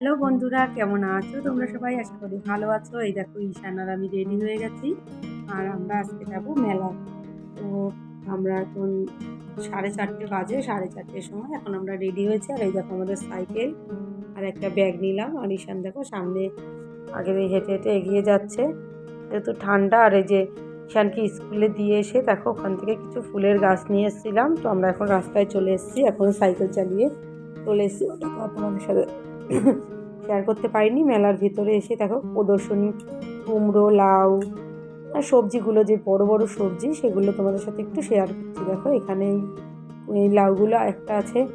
Hello বন্ধুরা, কেমন আছো? তোমরা সবাই? আশা করি ভালো আছো। এই দেখো, ঈশান আর আমি রেডি হয়ে গেছি। আর আমরা আজকে যাব মেলা। তো আমরা এখন সাড়ে চারটে বাজে, সাড়ে চারটের সময় এখন আমরা রেডি হয়েছি। আর এই দেখো আমাদের সাইকেল। আর একটা ব্যাগ নিলাম। আর ঈশান দেখো, সামনে আগে হেঁটে হেঁটে এগিয়ে যাচ্ছে। যেহেতু ঠান্ডা। আর এই যে ঈশানকে স্কুলে দিয়ে এসে দেখো, ওখান থেকে কিছু ফুলের গাছ নিয়ে এসেছিলাম। তো আমরা এখন রাস্তায় চলে এসেছি। এখন সাইকেল চালিয়ে চলে এসেছি। ওটা তোমাদের সাথে শেয়ার করতে পারিনি, মেলার ভিতরে এসে দেখো প্রদর্শনী, কুমড়ো, লাউ, আর সবজিগুলো যে বড় বড় সবজি সেগুলো তোমাদের সাথে একটু শেয়ার করছি। দেখো এখানে এই- লাউগুলো একটা আছে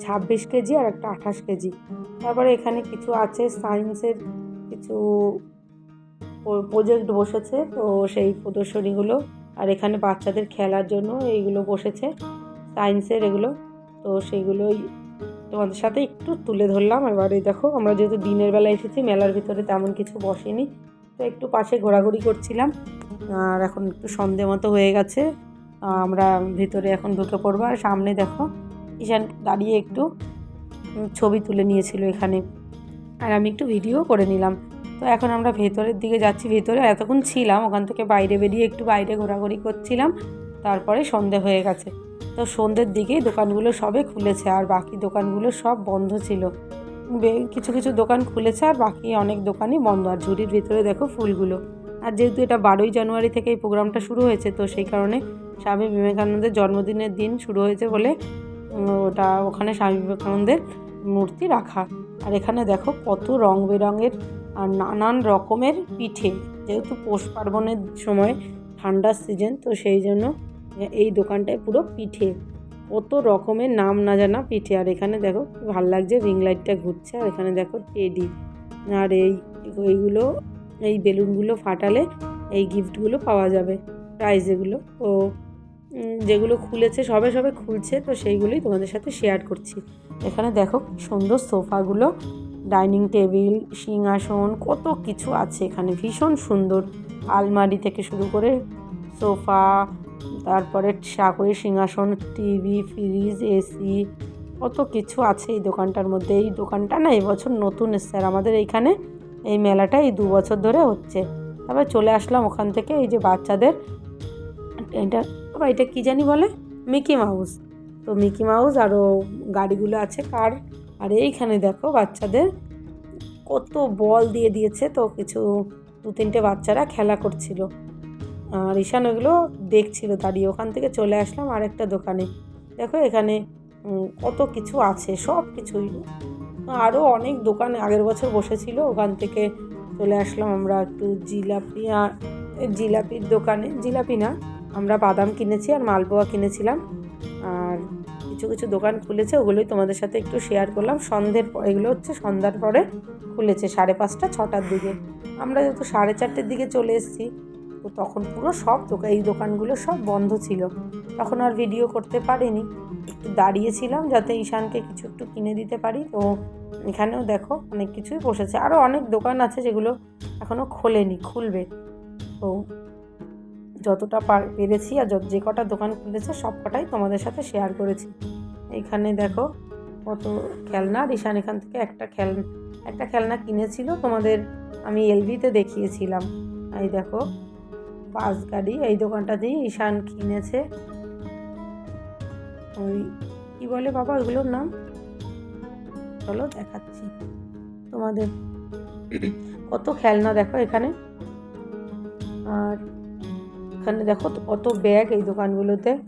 ছাব্বিশ কেজি আর একটা আঠাশ কেজি। তারপরে এখানে কিছু আছে সায়েন্সের কিছু প্রজেক্ট বসেছে, তো সেই প্রদর্শনীগুলো। আর এখানে বাচ্চাদের খেলার জন্য এইগুলো বসেছে সায়েন্সের এগুলো। তো সেইগুলোই তোমাদের সাথে একটু তুলে ধরলাম। এবারে দেখো, আমরা যেহেতু দিনের বেলা এসেছি, মেলার ভিতরে তেমন কিছু বসেনি। তো একটু পাশে ঘোরাঘুরি করছিলাম। আর এখন একটু সন্ধে মতো হয়ে গেছে। আমরা ভিতরে এখন ঢুকে পড়ব। আর সামনে দেখো, ঈশান দাঁড়িয়ে একটু ছবি তুলে নিয়েছিল এখানে। আর আমি একটু ভিডিও করে নিলাম। তো এখন আমরা ভেতরের দিকে যাচ্ছি। ভেতরে এতক্ষণ ছিলাম, ওখান থেকে বাইরে বেরিয়ে একটু বাইরে ঘোরাঘুরি করছিলাম। তারপরে সন্ধে হয়ে গেছে। তো সন্ধ্যের দিকেই দোকানগুলো সবে খুলেছে আর বাকি দোকানগুলো সব বন্ধ ছিল। কিছু কিছু দোকান খুলেছে আর বাকি অনেক দোকানই বন্ধ। আর ঝুড়ির ভিতরে দেখো ফুলগুলো। আর যেহেতু এটা বারোই জানুয়ারি থেকে এই প্রোগ্রামটা শুরু হয়েছে, তো সেই কারণে স্বামী বিবেকানন্দের জন্মদিনের দিন শুরু হয়েছে বলে ওটা ওখানে স্বামী বিবেকানন্দের মূর্তি রাখা। আর এখানে দেখো কত রং বেরঙের আর নানান রকমের পিঠে। যেহেতু পৌষ পার্বণের সময় ঠান্ডার সিজন তো সেই জন্য এই দোকানটায় পুরো পিঠে। কত রকমের নাম না জানা পিঠে। আর এখানে দেখো, ভালো লাগছে রিং লাইটটা ঘুরছে। আর এখানে দেখো টেডি আর এই, এইগুলো, এই বেলুনগুলো ফাটালে এই গিফটগুলো পাওয়া যাবে প্রাইজ এগুলো। তো যেগুলো খুলেছে, সবে সবে খুলছে, তো সেইগুলোই তোমাদের সাথে শেয়ার করছি। এখানে দেখো সুন্দর সোফাগুলো ডাইনিং টেবিল সিংহাসন, কত কিছু আছে এখানে। ভীষণ সুন্দর। আলমারি থেকে শুরু করে সোফা তারপরে সাকরি সিংহাসন, টিভি, ফ্রিজ, এসি, কত কিছু আছে এই দোকানটার মধ্যে। এই দোকানটা না এবছর নতুন এসছে আর আমাদের এইখানে এই মেলাটা এই দু বছর ধরে হচ্ছে। তারপর চলে আসলাম ওখান থেকে এই যে বাচ্চাদের। এটা এটা কী জানি বলে? Mickey Mouse. তো মিকি মাউস আরও গাড়িগুলো আছে কার? আর এইখানে দেখো বাচ্চাদের কত বল দিয়ে দিয়েছে। তো কিছু দু তিনটে বাচ্চারা খেলা করছিল। আর ঈশান ওগুলো দেখছিল, দাঁড়িয়ে ওখান থেকে চলে আসলাম আরেকটা দোকানে। দেখো এখানে কত কিছু আছে, সব কিছুই। আরও অনেক দোকান আগের বছর বসেছিল, ওখান থেকে চলে আসলাম আমরা একটু জিলাপি আর, জিলাপির দোকানে। জিলাপি না, আমরা বাদাম কিনেছি আর মালপোয়া কিনেছিলাম। আর কিছু কিছু দোকান খুলেছে, ওগুলোই তোমাদের সাথে একটু শেয়ার করলাম। সন্ধ্যের এগুলো হচ্ছে সন্ধ্যার পরে খুলেছে, সাড়ে পাঁচটা, ছটার দিকে। আমরা যেহেতু সাড়ে চারটের দিকে চলে এসেছি তো তখন পুরো সব দোকান, এই দোকানগুলো সব বন্ধ ছিল। তখন আর ভিডিও করতে পারিনি। একটু দাঁড়িয়েছিলাম যাতে ঈশানকে কিছু একটু কিনে দিতে পারি। তো এখানেও দেখো অনেক কিছুই বসেছে। আরও অনেক দোকান আছে যেগুলো এখনও খোলেনি, খুলবে। তো যতটা পার, পেরেছি আর যত যে কটা দোকান খুলেছে সব কটাই তোমাদের সাথে শেয়ার করেছি। এখানে দেখো কত খেলনা। ঈশান এখান থেকে একটা খেল, একটা খেলনা কিনেছিল তোমাদের আমি এলবিতে দেখিয়েছিলাম। এই দেখো বাস গাড়ি, এই দোকানটা দিয়ে ঈশান কিনেছে। ওই কী বলে বাবা ওইগুলোর নাম? চলো দেখাচ্ছি। তোমাদের কত খেলনা দেখো এখানে। আর এখানে দেখো কত ব্যাগ এই দোকানগুলোতে।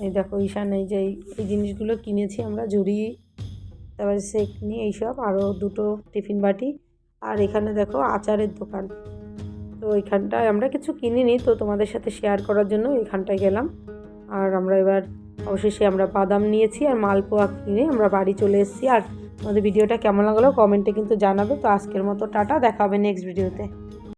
এই দেখো ঈশান, এই যে এই- জিনিসগুলো কিনেছি আমরা, ঝুড়ি, তারপরে সেকনি এইসব আরও দুটো টিফিন বাটি। আর এখানে দেখো আচারের দোকান। তো এখানটায় আমরা কিছু কিনিনি, তো তোমাদের সাথে শেয়ার করার জন্য এখানটায় গেলাম। আর আমরা এবার অবশেষে আমরা বাদাম নিয়েছি আর মালপোয়া কিনে আমরা বাড়ি চলে এসেছি। আর তোমাদের ভিডিওটা কেমন লাগল কমেন্টে কিন্তু জানাবে। তো আজকের মতো টাটা, দেখা হবে নেক্সট ভিডিওতে